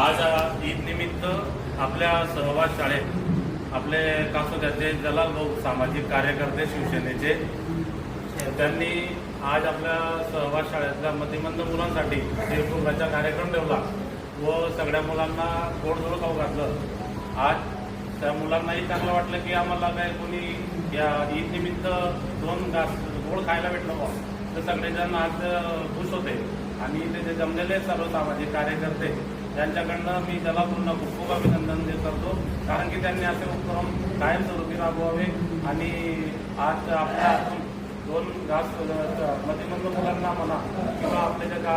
आज ईद निमित्त आपल्या सहवास शाळेत आपले कासोद्याचे जलाल भाऊ सामाजिक कार्यकर्ते शिवसेनेचे त्यांनी आज आपल्या सहवास शाळेतल्या मतिमंद मुलांसाठी देवकुंभाचा कार्यक्रम ठेवला व सगळ्या मुलांना गोड गोडधोड खाऊ घातलं. आज त्या मुलांनाही चांगलं वाटलं की आम्हाला काय कोणी या ईद निमित्त दोन घास गोड खायला भेटलं बा तर सगळेजण आज खुश होते आणि ते जे जमलेले सर्व सामाजिक कार्यकर्ते त्यांच्याकडनं मी त्याला पुन्हा खूप खूप अभिनंदन देत करतो कारण की त्यांनी असे उपक्रम कायमस्वरूपी राबवावे आणि आज आपल्या दोन घास मतिमंद मुलांना म्हणा किंवा आपल्या ज्या गा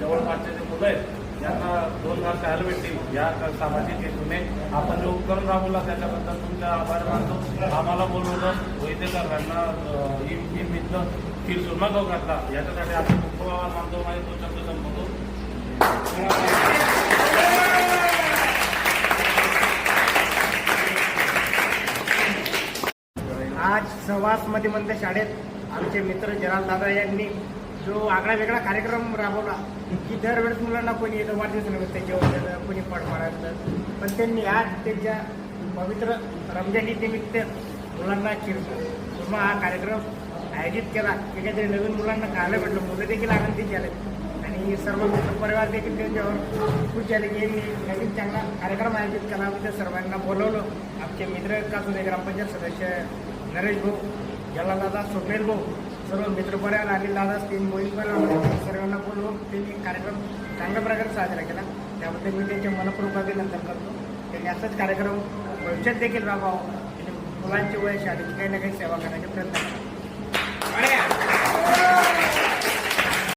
जवळपासचे जे मुलं आहेत यांना दोन घास खायला भेटतील. या सामाजिक हेतूने आपण जो उपक्रम राबवला त्याच्याबद्दल तुमचा आभार मानतो. आम्हाला बोलवलं वैद्य सर्वांना ही मित्र खीर सुरमा घातला. याच्यासाठी आपण खूप खूप आभार मानतो. आणि तो शब्द संपवतो. आज सहवासमध्ये मंद शाळेत आमचे मित्र जलाल दादा यांनी जो आगळा वेगळा कार्यक्रम राबवला की दरवेळेस मुलांना कोणी येतं वाढदिवस निमित्त जेवण दिलं कोणी पड मारायचं पण त्यांनी आज त्यांच्या पवित्र रमजानी निमित्त मुलांना किंवा हा कार्यक्रम आयोजित केला की काहीतरी नवीन मुलांना खायला भेटलं मुलं देखील आनंदित झाले. आणि सर्व मित्र परिवार देखील त्यांच्यावर खुश झाले की यांनी नवीन चांगला कार्यक्रम आयोजित केला. तिथे सर्वांना बोलवलं. आमचे मित्र कासुदे ग्रामपंचायत सदस्य नरेश भाऊ जलादादा स्वप्नेल भाऊ सर्व मित्रपर्यंत आणि दादा तीन मोहीम सर्वांना बोलवून त्यांनी कार्यक्रम चांगल्या प्रकारे साजरा केला. त्याबद्दल मी त्यांचे मनपूर्वक अभिनंदन करतो. त्यांनी असंच कार्यक्रम भविष्यात देखील राबवावं. त्यांनी मुलांची वय शाळेची काही ना काही सेवा करण्याचे प्रयत्न केला